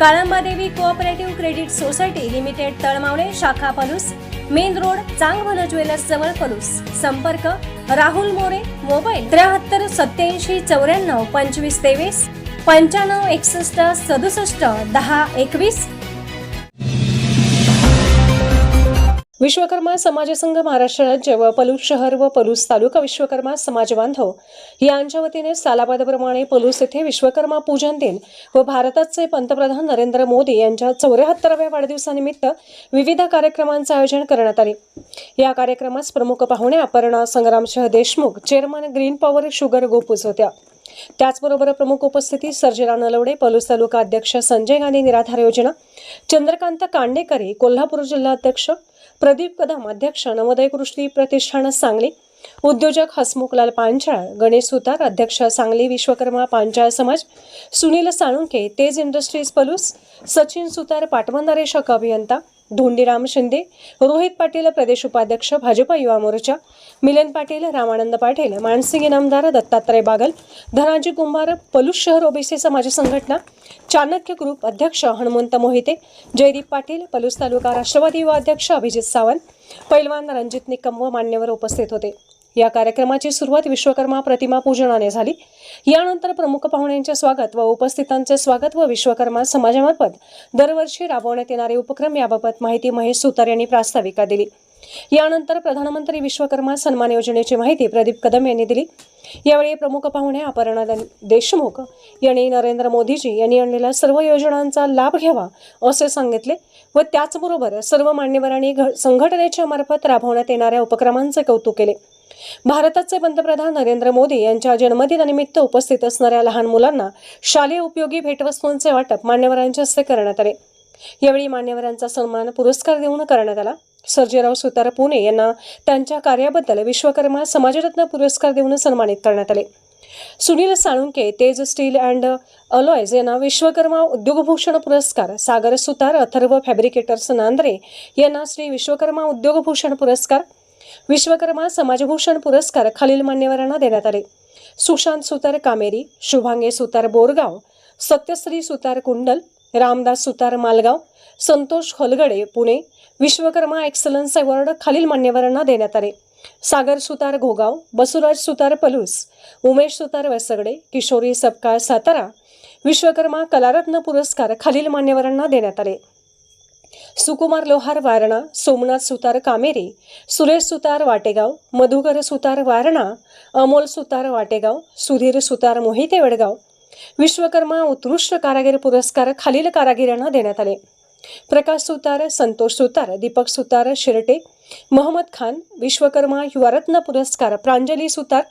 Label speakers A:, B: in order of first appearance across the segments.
A: Kalamba Devi cooperative credit society limited Talmavale शाखा Palus main road Changbhala jewellers जवळ पलूस. संपर्क Rahul More mobile त्र्याहत्तर सत्याऐंशी चौऱ्याण्णव पंचवीस तेवीस पंच्याण्णव एकसष्ट सदुसष्ट दहा एकवीस
B: विश्वकर्मा समाजसंघ महाराष्ट्र राज्य व पलूस शहर व पलूस तालुका विश्वकर्मा समाज बांधव यांच्या वतीने सालाबादप्रमाणे पलूस येथे विश्वकर्मा पूजन दिन व भारताचे पंतप्रधान नरेंद्र मोदी यांच्या चौऱ्याहत्तराव्या वाढदिवसानिमित्त विविध कार्यक्रमांचे आयोजन करण्यात आले. या कार्यक्रमास प्रमुख पाहुणे Aparna Sangramshah Deshmukh chairman green power sugar Gopuj होत्या. त्याचबरोबर प्रमुख उपस्थिती सर्जिला नलवडे पलूस तालुका अध्यक्ष संजय गांधी निराधार योजना चंद्रकांत कांडेकरी कोल्हापूर जिल्हा अध्यक्ष प्रदीप कदम अध्यक्ष नवोदय कृषी प्रतिष्ठान सांगली. उद्योजक हसमुखलाल पांचाळ गणेश सुतार अध्यक्ष सांगली विश्वकर्मा पांचाळ समाज सुनील साळुंके तेज इंडस्ट्रीज पलूस सचिन सुतार पाटबंधारे शक अभियंता धोंडीराम शिंदे रोहित पाटील प्रदेश उपाध्यक्ष भाजपा युवा मोर्चा मिलन पाटील रामानंद पाटील मानसिंग इनामदार दत्तात्रय बागल धनाजी कुंभार पलूस शहर ओबीसी समाज संघटना चाणक्य ग्रुप अध्यक्ष हनुमंत मोहिते जयदीप पाटील पलूस तालुका राष्ट्रवादी युवा अध्यक्ष अभिजित सावंत पैलवान रणजित निकम व मान्यवर उपस्थित होते. या कार्यक्रमाची सुरुवात विश्वकर्मा प्रतिमा पूजनाने झाली. यानंतर प्रमुख पाहुण्यांचे स्वागत व उपस्थितांचे स्वागत व विश्वकर्मा समाजामार्फत दरवर्षी राबवण्यात येणारे उपक्रम याबाबत माहिती महेश सुतार यांनी प्रास्ताविका दिली. यानंतर प्रधानमंत्री विश्वकर्मा सन्मान योजनेची माहिती प्रदीप कदम यांनी दिली. यावेळी प्रमुख पाहुणे अपर्णा देशमुख यांनी नरेंद्र मोदीजी यांनी आणलेल्या सर्व योजनांचा लाभ घ्यावा असे सांगितले व त्याचबरोबर सर्व मान्यवरांनी संघटनेच्या मार्फत राबवण्यात येणाऱ्या उपक्रमांचे कौतुक केले. भारताचे पंतप्रधान नरेंद्र मोदी यांच्या जन्मदिनानिमित्त उपस्थित असणाऱ्या लहान मुलांना शालेय उपयोगी भेटवस्तूंचे वाटप मान्यवरांच्या हस्ते करण्यात आले. यावेळी मान्यवरांचा सन्मान पुरस्कार देऊन करण्यात आला. सर्जेराव सुतार पुणे यांना त्यांच्या कार्याबद्दल विश्वकर्मा समाजरत्न पुरस्कार देऊन सन्मानित करण्यात आले. सुनील साळुंके तेज स्टील अँड अलॉयज यांना विश्वकर्मा उद्योगभूषण पुरस्कार सागर सुतार अथर्व फॅब्रिकेटर्स नांद्रे यांना श्री विश्वकर्मा उद्योगभूषण पुरस्कार विश्वकर्मा समाजभूषण पुरस्कार खालील मान्यवरांना देण्यात आले. सुशांत सुतार कामेरी शुभांगे सुतार बोरगाव सत्यश्री सुतार कुंडल रामदास सुतार मालगाव संतोष खोलगडे पुणे विश्वकर्मा एक्सलन्स अवॉर्ड खालील मान्यवरांना देण्यात आले. सागर सुतार घोगाव बसुराज सुतार पलूस उमेश सुतार वसगडे किशोरी सपकाळ सातारा विश्वकर्मा कलारत्न पुरस्कार खालील मान्यवरांना देण्यात आले. सुकुमार लोहार वारणा सोमनाथ सुतार कामेरी सुरेश सुतार वाटेगाव मधुकर सुतार वारणा अमोल सुतार वाटेगाव सुधीर सुतार मोहिते वडगाव विश्वकर्मा उत्कृष्ट कारागीर पुरस्कार खालील कारागिरांना देण्यात आले. प्रकाश सुतार संतोष सुतार दीपक सुतार शिरटे मोहम्मद खान विश्वकर्मा युवारत्न पुरस्कार प्रांजली सुतार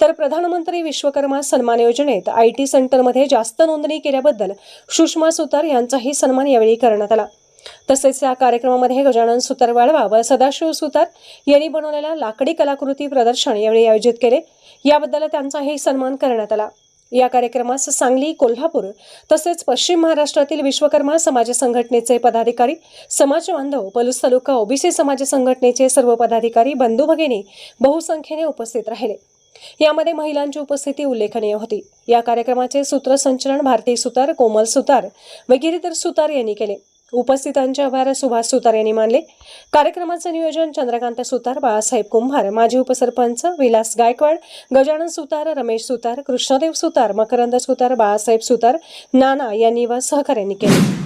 B: तर प्रधानमंत्री विश्वकर्मा सन्मान योजनेत आय टी सेंटरमध्ये जास्त नोंदणी केल्याबद्दल सुषमा सुतार यांचाही सन्मान यावेळी करण्यात आला. तसेच या कार्यक्रमामध्ये गजानन सुतार वाळवा व सदाशिव सुतार यांनी बनवलेल्या लाकडी कलाकृती प्रदर्शन यावेळी आयोजित केले. याबद्दल त्यांचाही सन्मान करण्यात आला. या कार्यक्रमास सांगली कोल्हापूर तसेच पश्चिम महाराष्ट्रातील विश्वकर्मा समाज संघटनेचे पदाधिकारी समाज बांधव पलूस तालुका ओबीसी समाज संघटनेचे सर्व पदाधिकारी बंधू भगिनी बहुसंख्येने उपस्थित राहिले. यामध्ये महिलांची उपस्थिती उल्लेखनीय होती. या कार्यक्रमाचे सूत्रसंचलन भारती सुतार कोमल सुतार व गिरीधर सुतार यांनी केले. उपस्थितांचे आभार सुभाष सुतार यांनी मानले कार्यक्रमाचं नियोजन चंद्रकांत सुतार बाळासाहेब कुंभार माजी उपसरपंच विलास गायकवाड गजानन सुतार रमेश सुतार कृष्णदेव सुतार मकरंद सुतार बाळासाहेब सुतार नाना यांनी व सहकार्यांनी केले.